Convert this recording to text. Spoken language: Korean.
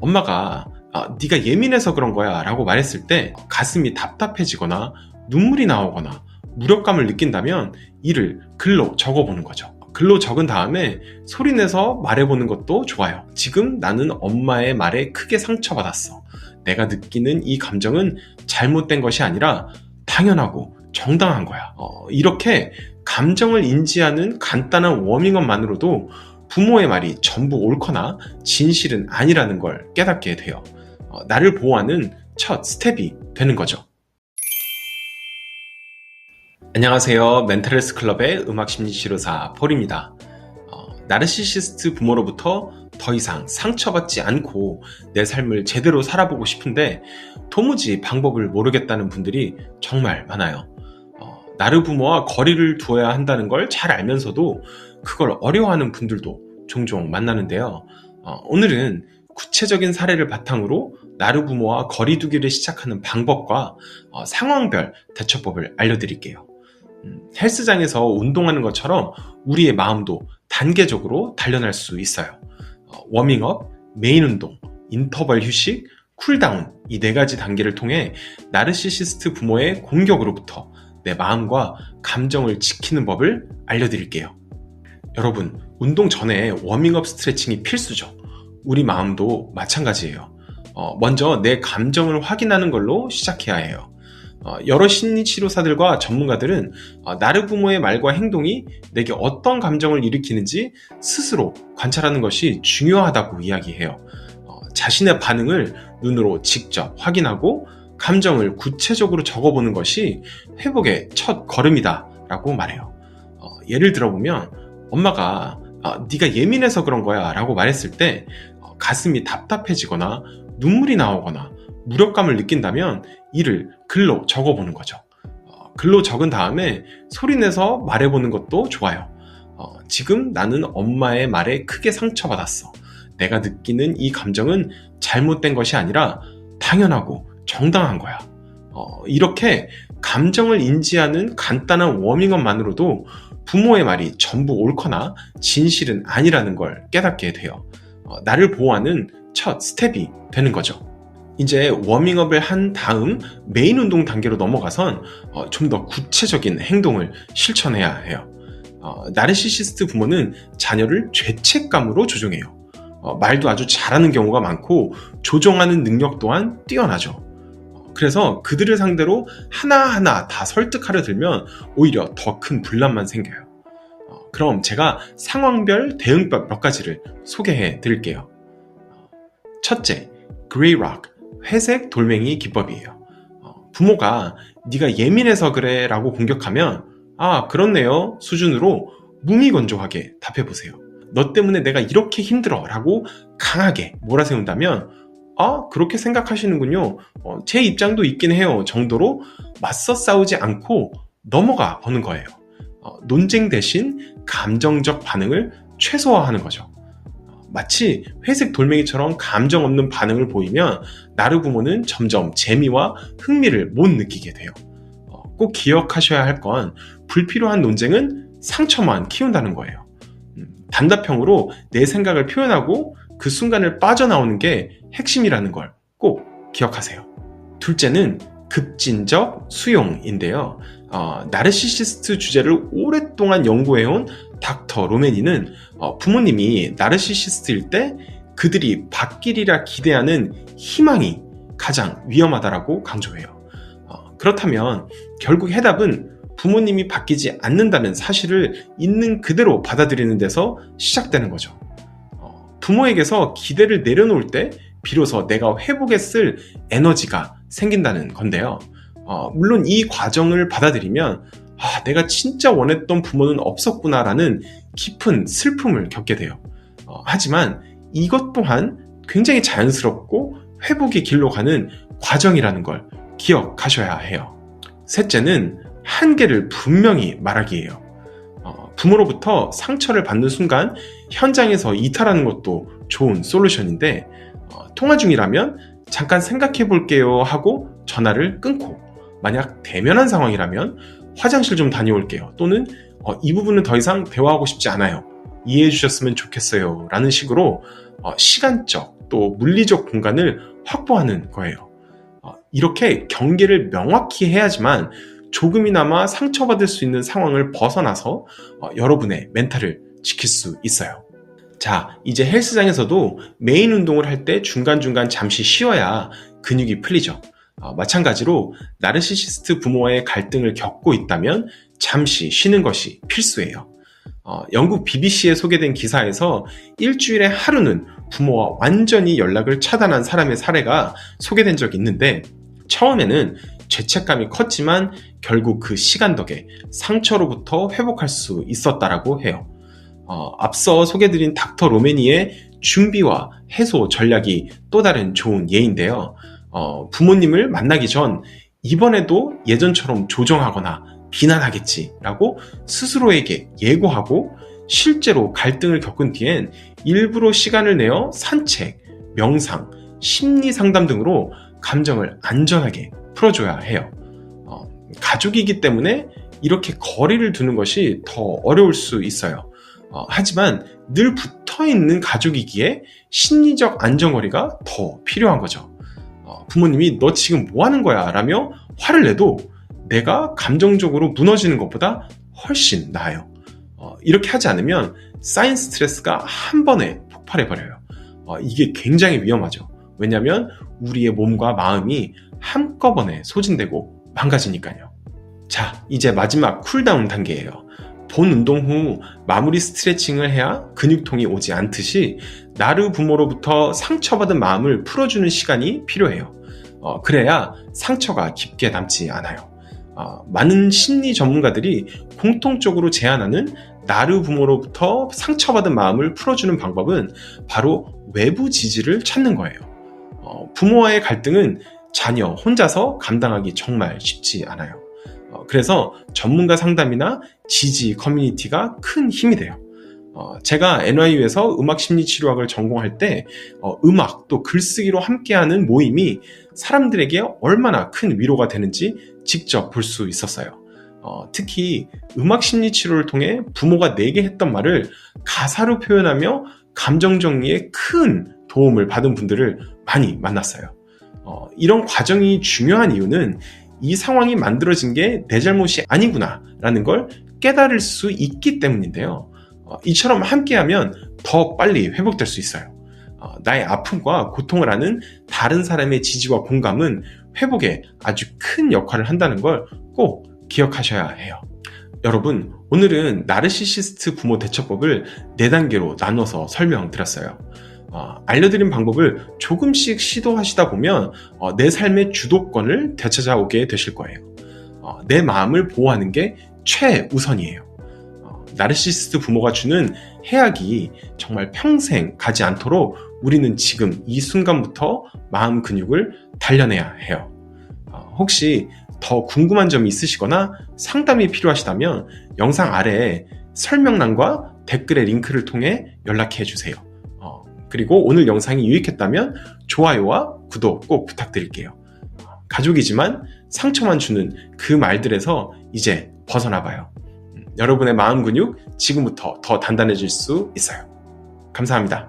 엄마가 아, 네가 예민해서 그런 거야 라고 말했을 때 가슴이 답답해지거나 눈물이 나오거나 무력감을 느낀다면 이를 글로 적어보는 거죠. 글로 적은 다음에 소리내서 말해보는 것도 좋아요. 지금 나는 엄마의 말에 크게 상처받았어. 내가 느끼는 이 감정은 잘못된 것이 아니라 당연하고 정당한 거야. 어, 이렇게 감정을 인지하는 간단한 워밍업만으로도 부모의 말이 전부 옳거나 진실은 아니라는 걸 깨닫게 돼요. 어, 나를 보호하는 첫 스텝이 되는 거죠. 안녕하세요. 멘탈헬스 클럽의 음악 심리 치료사 폴입니다. 어, 나르시시스트 부모로부터 더 이상 상처받지 않고 내 삶을 제대로 살아보고 싶은데 도무지 방법을 모르겠다는 분들이 정말 많아요. 어, 나르 부모와 거리를 두어야 한다는 걸 잘 알면서도 그걸 어려워하는 분들도 종종 만나는데요. 어, 오늘은 구체적인 사례를 바탕으로 나르 부모와 거리두기를 시작하는 방법과 어, 상황별 대처법을 알려드릴게요. 음, 헬스장에서 운동하는 것처럼 우리의 마음도 단계적으로 단련할 수 있어요. 어, 워밍업, 메인 운동, 인터벌 휴식, 쿨다운 이 네 가지 단계를 통해 나르시시스트 부모의 공격으로부터 내 마음과 감정을 지키는 법을 알려드릴게요. 여러분, 운동 전에 워밍업 스트레칭이 필수죠. 우리 마음도 마찬가지예요. 어, 먼저 내 감정을 확인하는 걸로 시작해야 해요. 어, 여러 심리 치료사들과 전문가들은 어, 나르 부모의 말과 행동이 내게 어떤 감정을 일으키는지 스스로 관찰하는 것이 중요하다고 이야기해요. 어, 자신의 반응을 눈으로 직접 확인하고 감정을 구체적으로 적어보는 것이 회복의 첫 걸음이다라고 말해요. 어, 예를 들어보면 엄마가 아, 네가 예민해서 그런 거야 라고 말했을 때 어, 가슴이 답답해지거나 눈물이 나오거나 무력감을 느낀다면 이를 글로 적어보는 거죠. 어, 글로 적은 다음에 소리내서 말해보는 것도 좋아요. 어, 지금 나는 엄마의 말에 크게 상처받았어. 내가 느끼는 이 감정은 잘못된 것이 아니라 당연하고 정당한 거야. 어, 이렇게 감정을 인지하는 간단한 워밍업만으로도 부모의 말이 전부 옳거나 진실은 아니라는 걸 깨닫게 돼요. 어, 나를 보호하는 첫 스텝이 되는 거죠. 이제 워밍업을 한 다음 메인 운동 단계로 넘어가선 어, 좀 더 구체적인 행동을 실천해야 해요. 어, 나르시시스트 부모는 자녀를 죄책감으로 조종해요. 어, 말도 아주 잘하는 경우가 많고 조종하는 능력 또한 뛰어나죠. 어, 그래서 그들을 상대로 하나하나 다 설득하려 들면 오히려 더 큰 분란만 생겨요. 어, 그럼 제가 상황별 대응법 몇 가지를 소개해 드릴게요. 어, 첫째, 그레이락, 회색 돌멩이 기법이에요. 어, 부모가 네가 예민해서 그래 라고 공격하면 아 그렇네요 수준으로 무미건조하게 답해보세요. 너 때문에 내가 이렇게 힘들어 라고 강하게 몰아세운다면 아 그렇게 생각하시는군요. 어, 제 입장도 있긴 해요 정도로 맞서 싸우지 않고 넘어가 보는 거예요. 어, 논쟁 대신 감정적 반응을 최소화하는 거죠. 어, 마치 회색 돌멩이처럼 감정 없는 반응을 보이면 나르 부모는 점점 재미와 흥미를 못 느끼게 돼요. 어, 꼭 기억하셔야 할 건 불필요한 논쟁은 상처만 키운다는 거예요. 음, 단답형으로 내 생각을 표현하고 그 순간을 빠져나오는 게 핵심이라는 걸 꼭 기억하세요. 둘째는 급진적 수용인데요. 어, 나르시시스트 주제를 오랫동안 연구해온 닥터 로메니는 어, 부모님이 나르시시스트일 때 그들이 바뀌리라 기대하는 희망이 가장 위험하다라고 강조해요. 어, 그렇다면 결국 해답은 부모님이 바뀌지 않는다는 사실을 있는 그대로 받아들이는 데서 시작되는 거죠. 어, 부모에게서 기대를 내려놓을 때 비로소 내가 회복에 쓸 에너지가 생긴다는 건데요. 어, 물론 이 과정을 받아들이면 아, 내가 진짜 원했던 부모는 없었구나라는 깊은 슬픔을 겪게 돼요. 어, 하지만 이것 또한 굉장히 자연스럽고 회복의 길로 가는 과정이라는 걸 기억하셔야 해요. 셋째는 한계를 분명히 말하기예요. 어, 부모로부터 상처를 받는 순간 현장에서 이탈하는 것도 좋은 솔루션인데 어, 통화 중이라면 잠깐 생각해 볼게요 하고 전화를 끊고 만약 대면한 상황이라면 화장실 좀 다녀올게요 또는 어, 이 부분은 더 이상 대화하고 싶지 않아요 이해해 주셨으면 좋겠어요 라는 식으로 어, 시간적 또 물리적 공간을 확보하는 거예요. 어, 이렇게 경계를 명확히 해야지만 조금이나마 상처받을 수 있는 상황을 벗어나서 어, 여러분의 멘탈을 지킬 수 있어요. 자, 이제 헬스장에서도 메인 운동을 할 때 중간중간 잠시 쉬어야 근육이 풀리죠. 어, 마찬가지로 나르시시스트 부모와의 갈등을 겪고 있다면 잠시 쉬는 것이 필수예요. 어, 영국 BBC에 소개된 기사에서 일주일에 하루는 부모와 완전히 연락을 차단한 사람의 사례가 소개된 적이 있는데 처음에는 죄책감이 컸지만 결국 그 시간 덕에 상처로부터 회복할 수 있었다라고 해요. 어, 앞서 소개드린 닥터 로메니의 준비와 해소 전략이 또 다른 좋은 예인데요. 어, 부모님을 만나기 전 이번에도 예전처럼 조정하거나 비난하겠지라고 스스로에게 예고하고 실제로 갈등을 겪은 뒤엔 일부러 시간을 내어 산책, 명상, 심리 상담 등으로 감정을 안전하게 풀어줘야 해요. 어, 가족이기 때문에 이렇게 거리를 두는 것이 더 어려울 수 있어요. 어, 하지만 늘 붙어 있는 가족이기에 심리적 안정거리가 더 필요한 거죠. 어, 부모님이 너 지금 뭐 하는 거야? 라며 화를 내도 내가 감정적으로 무너지는 것보다 훨씬 나아요. 어, 이렇게 하지 않으면 쌓인 스트레스가 한 번에 폭발해버려요. 어, 이게 굉장히 위험하죠. 왜냐하면 우리의 몸과 마음이 한꺼번에 소진되고 망가지니까요. 자, 이제 마지막 쿨다운 단계예요. 본 운동 후 마무리 스트레칭을 해야 근육통이 오지 않듯이 나르 부모로부터 상처받은 마음을 풀어주는 시간이 필요해요. 어, 그래야 상처가 깊게 남지 않아요. 어, 많은 심리 전문가들이 공통적으로 제안하는 나르 부모로부터 상처받은 마음을 풀어주는 방법은 바로 외부 지지를 찾는 거예요. 어, 부모와의 갈등은 자녀 혼자서 감당하기 정말 쉽지 않아요. 어, 그래서 전문가 상담이나 지지 커뮤니티가 큰 힘이 돼요. 어, 제가 NYU에서 음악 심리 치료학을 전공할 때 어, 음악 또 글쓰기로 함께하는 모임이 사람들에게 얼마나 큰 위로가 되는지 직접 볼 수 있었어요. 어, 특히 음악 심리 치료를 통해 부모가 내게 했던 말을 가사로 표현하며 감정 정리에 큰 도움을 받은 분들을 많이 만났어요. 어, 이런 과정이 중요한 이유는 이 상황이 만들어진 게 내 잘못이 아니구나 라는 걸 깨달을 수 있기 때문인데요. 어, 이처럼 함께하면 더 빨리 회복될 수 있어요. 어, 나의 아픔과 고통을 아는 다른 사람의 지지와 공감은 회복에 아주 큰 역할을 한다는 걸 꼭 기억하셔야 해요. 여러분, 오늘은 나르시시스트 부모 대처법을 4단계로 나눠서 설명드렸어요. 어, 알려드린 방법을 조금씩 시도하시다 보면 어, 내 삶의 주도권을 되찾아오게 되실 거예요. 어, 내 마음을 보호하는 게 최우선이에요. 어, 나르시스트 부모가 주는 해악이 정말 평생 가지 않도록 우리는 지금 이 순간부터 마음 근육을 단련해야 해요. 어, 혹시 더 궁금한 점이 있으시거나 상담이 필요하시다면 영상 아래에 설명란과 댓글의 링크를 통해 연락해 주세요. 어, 그리고 오늘 영상이 유익했다면 좋아요와 구독 꼭 부탁드릴게요. 가족이지만 상처만 주는 그 말들에서 이제 벗어나 봐요. 음, 여러분의 마음 근육 지금부터 더 단단해질 수 있어요. 감사합니다.